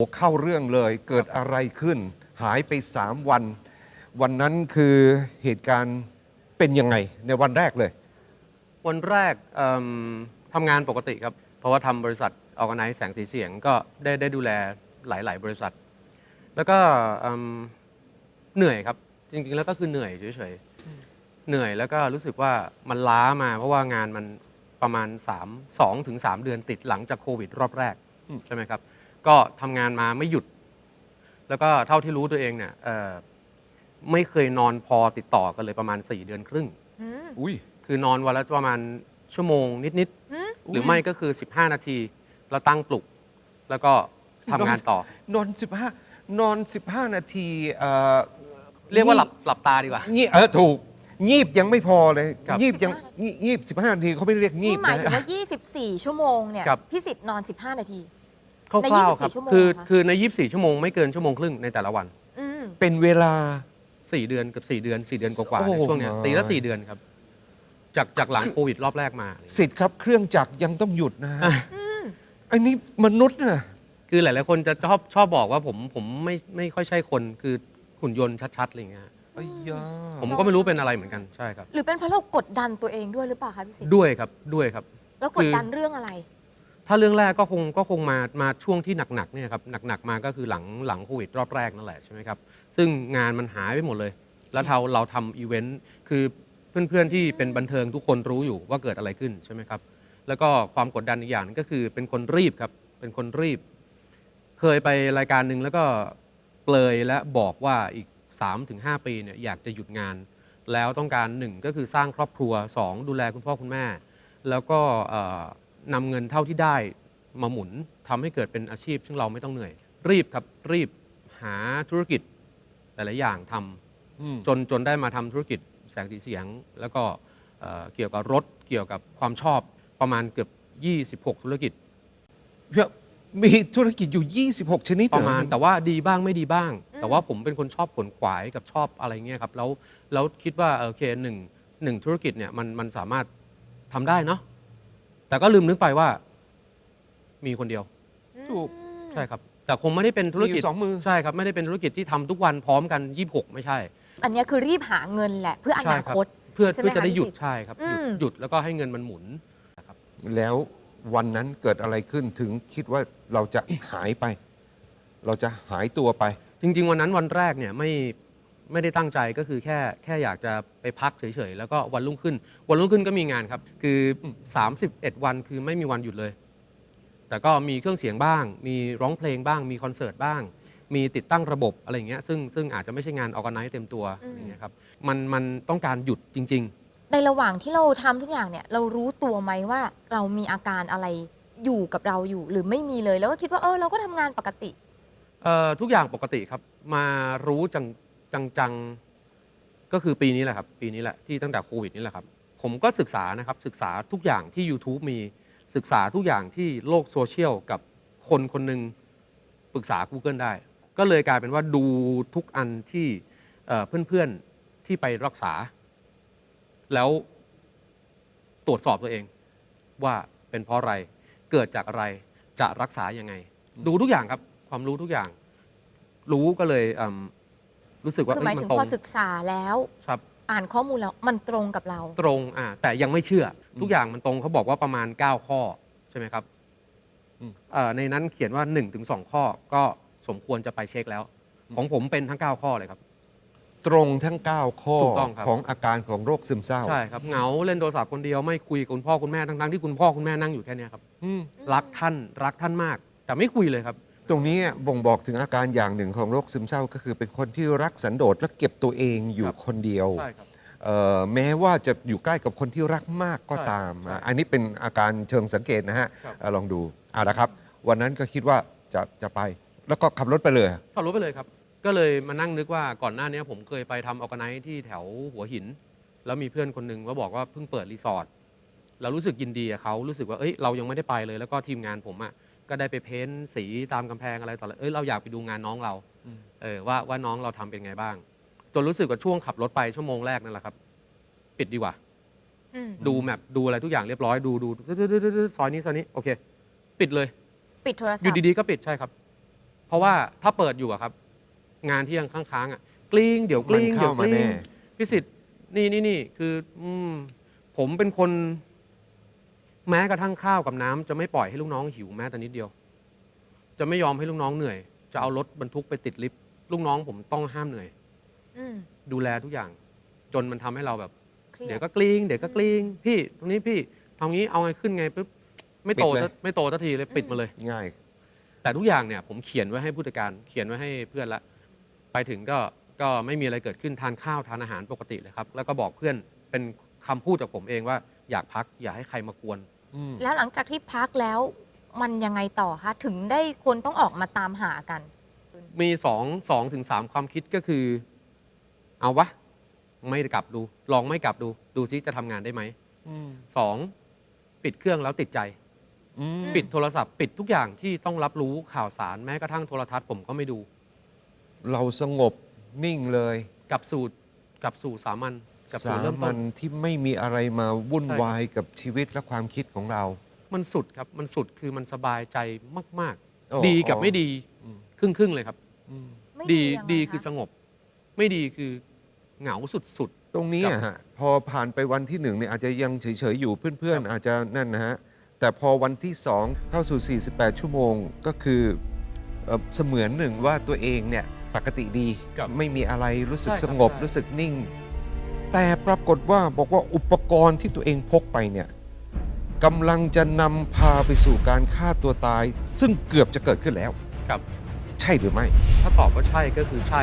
โอ้เข้าเรื่องเลยเกิดอะไรขึ้น หายไปสามวัน วันนั้นคือเหตุการณ์เป็นยังไงในวันแรกเลย วันแรกเอิ่มทำงานปกติครับ เพราะว่าทำบริษัทออกไนแสงสีเสียงก็ได้ได้ดูแลหลาย ๆ บริษัท แล้วก็เอิ่มเหนื่อยครับ จริง ๆ แล้วก็คือเหนื่อยเฉยๆเหนื่อยแล้วก็รู้สึกว่ามันล้ามาเพราะว่างานมันประมาณ3 2ถึง3เดือนติดหลังจากโควิดรอบแรกอืมใช่ไหมครับ ก็ทำงานมาไม่หยุด แล้วก็เท่าที่รู้ตัวเองเนี่ยเอ่อไม่เคยนอนพอติดต่อกันเลยประมาณ 4 เดือนครึ่ง อืม อุ้ย คือนอนวันละประมาณชั่วโมงนิดอืมๆหรือไม่ก็คือ 15 นาที แล้วตั้งปลุก แล้วก็ทำงานต่อ นอน 15 นอน 15 นาทีเอ่อเรียกว่าหลับหลับตาดีกว่า งีบเออถูก งีบยังไม่พอเลยครับ งีบยังงีงีบ15 นาทีเขาไม่เรียกงีนี่บหมายนะถึงว่า 24 ชั่วโมงเนี่ย ครับ พี่สิทธิ์นอน 15 นาที คร่าวๆครับใน24ชั่วโมงคือเหรอคะ คือใน 24 ชั่วโมงไม่เกินชั่วโมงครึ่งในแต่ละวัน อืมเป็นเวลา 4 เดือนกับ 4 เดือน 4 เดือนกว่าๆโอ้ในช่วงเนี้ย my ตีละ 4 เดือนครับ จากจากหลังโควิดรอบแรกมา สิทธิ์ครับเครื่องจักรยังต้องหยุดนะฮะอันนี้มนุษย์น่ะคือหลาย ๆ คนจะชอบชอบบอกว่าผมผมไม่ไม่ค่อยใช่คนคือหุ่นยนต์ชัดๆอะไรอย่างเงี้ยไอ้ยาผมก็ไม่รู้เป็นอะไรเหมือนกันใช่ครับ หรือเป็นเพราะเรากดดันตัวเองด้วยหรือเปล่าคะพี่สิทธิ์ด้วยครับด้วยครับแล้วกดดันเรื่องอะไร ถ้าเรื่องแรกก็คงก็คงมามาช่วงที่หนักๆเนี่ยครับหนักๆมาก็คือหลังหลังโควิดรอบแรกนั่นแหละใช่ไหมครับซึ่งงานมันหายไปหมดเลย แล้วเราเราทำอีเวนต์คือเพื่อนๆที่เป็นบันเทิงทุกคนรู้อยู่ว่าเกิดอะไรขึ้นใช่ไหมครับแล้วก็ความกดดันอีกอย่างนึงก็คือเป็นคนรีบครับเป็นคนรีบ เคยไปรายการหนึ่งแล้วก็เปลยและบอกว่าอีก 3-5 ปีเนี่ยอยากจะหยุดงาน แล้วต้องการหนึ่งก็คือสร้างครอบครัวสองดูแลคุณพ่อคุณแม่ แล้วก็ นำเงินเท่าที่ได้มาหมุนทำให้เกิดเป็นอาชีพ ซึ่งเราไม่ต้องเหนื่อย รีบครับรีบหาธุรกิจหลายๆอย่างทำอืมจนจนได้มาทำธุรกิจแสงสีเสียง แล้วก็เอ่อเกี่ยวกับรถเกี่ยวกับความชอบประมาณเกือบ 26 ธุรกิจเดี๋ยวมีธุรกิจอยู่ 26 ชนิดเหปอระมาณ แต่ว่าดีบ้างไม่ดีบ้าง แต่ว่าผมเป็นคนชอบขวนขวายกับชอบอะไรเงี้ยครับแล้วแล้วคิดว่าโอเคหนึ่งหนึ่งธุรกิจเนี่ยมันมันสามารถทำได้เนาะ แต่ก็ลืมนึกไปว่า มีคนเดียว ถูก ใช่ครับ แต่คงไม่ได้เป็นธุรมีอกิจยู่สองมือ ใช่ครับ ไม่ได้เป็นธุรกิจที่ทำทุกวันพร้อมกัน 26 ไม่ใช่ อันเนี้ยคือรีบหาเงินแหละ เพื่ออใช่นาครับคตเพื่อใช่ไหมเพื่อจะได้คะหยุดพี่สิทธิ์ใช่ครับหยุดอืม หยุดแล้วก็ให้เงินมันหมุนนะครับแล้ววันนั้นเกิดอะไรขึ้นถึงคิดว่าเราจะหายไป เราจะหายตัวไป จริง ๆ วันนั้นวันแรกเนี่ยไม่ ไม่ได้ตั้งใจก็คือแค่แค่อยากจะไปพักเฉยๆ แล้วก็วันรุ่งขึ้น วันรุ่งขึ้นก็มีงานครับ คือ 31 วันคือไม่มีวันหยุดเลย แต่ก็มีเครื่องเสียงบ้าง มีร้องเพลงบ้าง มีคอนเสิร์ตบ้าง มีติดตั้งระบบอะไรอย่างเงี้ยซึ่งซึ่งอาจจะไม่ใช่งานออกไนซ์เต็มตัวอืมอย่างเงี้ยครับมันมันต้องการหยุดจริงๆในระหว่างที่เราทำทุกอย่างเนี่ย เรารู้ตัวไหมว่าเรามีอาการอะไรอยู่กับเราอยู่ หรือไม่มีเลย แล้วก็คิดว่าเออเราก็ทำงานปกติเอ่อทุกอย่างปกติครับมารู้จัง จังจังก็คือปีนี้แหละครับ ปีนี้แหละที่ตั้งแต่โควิดนี่แหละครับ ผมก็ศึกษานะครับ ศึกษาทุกอย่างที่ YouTube มีศึกษาทุกอย่างที่โลกโซเชียลกับคนคนหนึ่งปรึกษา Google ได้ ก็เลยกลายเป็นว่าดูทุกอันที่เเพื่อนๆที่ไปรักษา แล้วตรวจสอบตัวเองว่าเป็นเพราะอะไร เกิดจากอะไรจะรักษายังไง ดูทุกอย่างครับ ความรู้ทุกอย่าง รู้ก็เลยเรู้สึกว่าคือหมายเอ้ยถึมังนตรพองศึกษาแล้ว ครับ อ่านข้อมูลแล้วมันตรงกับเรา ตรงอ่าแต่ยังไม่เชื่อทุกอย่างมันตรงเขาบอกว่าประมาณ 9 ข้อใช่ไหมครับอืม เอ่อในนั้นเขียนว่า1นถึงสข้อก็สมควรจะไปเช็คแล้ว ของผมเป็นทั้ง 9 ข้อเลยครับ ตรงทั้ง 9 ข้อถูกต้องครับ ของอาการของโรคซึมเศร้าใช่ครับเหงาเล่นโทรศัพท์คนเดียวไม่คุยกับคุณพ่อคุณแม่ทั้งๆที่คุณพ่อคุณแม่นั่งอยู่แค่เนี้ยครับอืม รักท่านรักท่านมาก แต่ไม่คุยเลยครับ ตรงนี้บ่งบอกถึงอาการอย่างหนึ่งของโรคซึมเศร้าก็คือเป็นคนที่รักสันโดษและเก็บตัวเองอยู่ครับคนเดียวใช่ครับ เอ่อแม้ว่าจะอยู่ใกล้กับคนที่รักมากก็ใช่ตาม ใช่อะอันนี้เป็นอาการเชิงสังเกตนะฮะครับอะลองดูเอาละครับ วันนั้นก็คิดว่าจะจะไป แล้วก็ขับรถไปเลย ขับรถไปเลยครับ ก็เลยมานั่งนึกว่าก่อนหน้านี้ผมเคยไปทำออ g a ไน z e ที่แถวหัวหิน แล้วมีเพื่อนคนหนึ่งก็บอกว่าเพิ่งเปิดรีสอร์ท เรารู้สึกยินดีกับเขารู้สึกว่า เอ้ย เรายังไม่ได้ไปเลย แล้วก็ทีมงานผมอะ ก็ได้ไปเพ้นท์สีตามกำแพงอะไรต่ออะไรเอ้ยเราอยากไปดูงานน้องเราอืม เออว่าว่าน้องเราทำเป็นไงบ้าง จนรู้สึกว่าช่วงขับรถไปชั่วโมงแรกนั่นแหละครับ ปิดดีกว่า อืมดูแมปดูอะไรทุกอย่างเรียบร้อยดูดูซอยนี้ซอยนี้โอเค ปิดเลย ปิดโทรศัอพยู่ท์ดีๆก็ปิดใช่ครับ เพราะว่าถ้าเปิดอยู่อะครับ งานที่ยังค้างๆอะกลิ้งเดี๋ยวกลิ้งมันเดี๋ยเข้าวกมาลิ้แน่ งพิสิทธิ์นี่นี่นี่คืออืมผมเป็นคน แม้กระทั่งข้าวกับน้ำจะไม่ปล่อยให้ลูกน้องหิวแม้แต่นิดเดียว จะไม่ยอมให้ลูกน้องเหนื่อย จะเอารถบรรทุกไปติดลิฟต์ลูกน้องผมต้องห้ามเหนื่อยอืมดูแลทุกอย่าง จนมันทำให้เราแบบ เครียเดี๋ยดวก็กลิ้งเดี๋ยวก็กลิ้งพี่ตรงนี้พี่ทำงี้เอาไงขึ้นไงปุ๊บไม่โตปิดเลย สักไม่โตสักทีเลยปิดมาเลย ง่าย แต่ทุกอย่างเนี่ยผมเขียนไว้ให้ผู้จัดการ เขียนไว้ให้เพื่อนละ ไปถึงก็ก็ไม่มีอะไรเกิดขึ้นทานข้าวทานอาหารปกติเลยครับ แล้วก็บอกเพื่อนเป็นคำพูดจากผมเองว่าอยากพักอย่าให้ใครมากวน อืมแล้วหลังจากที่พักแล้วมันยังไงต่อคะถึงได้คนต้องออกมาตามหากัน มีสองสองถึงสามความคิดก็คือ เอาวะ ไม่กลับดู ลองไม่กลับดู ดูซิจะทำงานได้ไหมอืมสองปิดเครื่องแล้วติดใจ อืมปิดโทรศัพท์ปิดทุกอย่างที่ต้องรับรู้ข่าวสารแม้กระทั่งโทรทัศน์ผมก็ไม่ดูเราสงบนิ่งเลย กลับสู่กลับสู่สามัญ กลับสาสู่เริ่มต้มันนที่ไม่มีอะไรมาวุ่นใช่ครับวายกับชีวิตและความคิดของเรา มันสุดครับ มันสุดคือมันสบายใจมาก โอ้ๆ ดีกับอ๋อไม่ดีอืม ครึ่งครึ่งๆเลยครับ อืมไม่ดียังไงดีะคือสงบ ไม่ดีคือเหงาสุด ตรงนี้อะฮะพอผ่านไปวันที่หนึ่งเนี่ยอาจจะยังเฉย ๆ อยู่เพื่อน ๆ อาจจะนั่นนะฮะ แต่พอวันที่สองเข้าสู่ 48 ชั่วโมงก็คือเอ่อเสมือนหนึ่งว่าตัวเองเนี่ยปกติดี ครับไม่มีอะไรรู้สึกใช่คสรับงบใช่ รู้สึกนิ่ง แต่ปรากฏว่าบอกว่าอุปกรณ์ที่ตัวเองพกไปเนี่ยกำลังจะนำพาไปสู่การฆ่าตัวตาย ซึ่งเกือบจะเกิดขึ้นแล้วๆครับ ใช่หรือไม่ ถ้าตอบว่าใช่ก็คือใช่